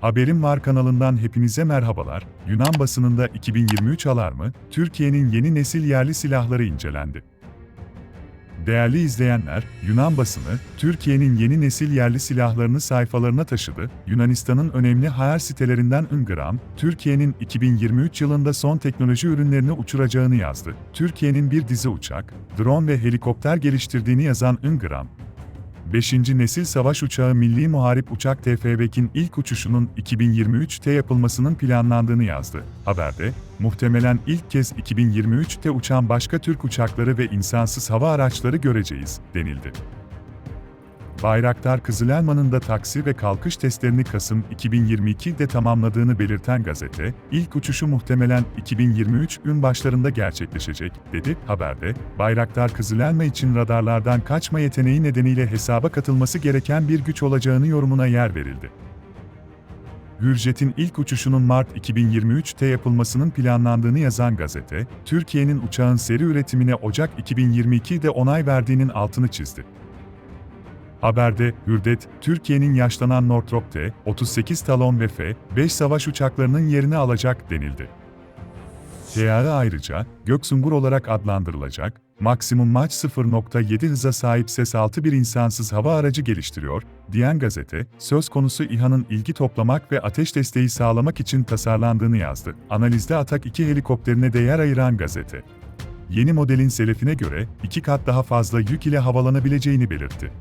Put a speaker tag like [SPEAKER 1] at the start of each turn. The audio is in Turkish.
[SPEAKER 1] Haberim Var kanalından hepinize merhabalar. Yunan basınında 2023 alarmı, Türkiye'nin yeni nesil yerli silahları incelendi. Değerli izleyenler, Yunan basını, Türkiye'nin yeni nesil yerli silahlarını sayfalarına taşıdı. Yunanistan'ın önemli haber sitelerinden Ingram, Türkiye'nin 2023 yılında son teknoloji ürünlerini uçuracağını yazdı. Türkiye'nin bir dizi uçak, drone ve helikopter geliştirdiğini yazan Ingram, 5. nesil savaş uçağı Milli Muharip Uçak TFBK'in ilk uçuşunun 2023'te yapılmasının planlandığını yazdı. Haberde, muhtemelen ilk kez 2023'te uçan başka Türk uçakları ve insansız hava araçları göreceğiz, denildi. Bayraktar Kızılelma'nın da taksi ve kalkış testlerini Kasım 2022'de tamamladığını belirten gazete, ilk uçuşu muhtemelen 2023 gün başlarında gerçekleşecek, dedi. Haberde, Bayraktar Kızılelma için radarlardan kaçma yeteneği nedeniyle hesaba katılması gereken bir güç olacağını yorumuna yer verildi. Hürjet'in ilk uçuşunun Mart 2023'te yapılmasının planlandığını yazan gazete, Türkiye'nin uçağın seri üretimine Ocak 2022'de onay verdiğinin altını çizdi. Haberde, Hürdet, Türkiye'nin yaşlanan Northrop T-38 Talon ve F-5 savaş uçaklarının yerini alacak denildi. TAE ayrıca, Göksungur olarak adlandırılacak, maksimum maç 0.7 hıza sahip ses altı bir insansız hava aracı geliştiriyor, diyen gazete, söz konusu İHA'nın ilgi toplamak ve ateş desteği sağlamak için tasarlandığını yazdı. Analizde Atak 2 helikopterine değer ayıran gazete. Yeni modelin selefine göre iki kat daha fazla yük ile havalanabileceğini belirtti.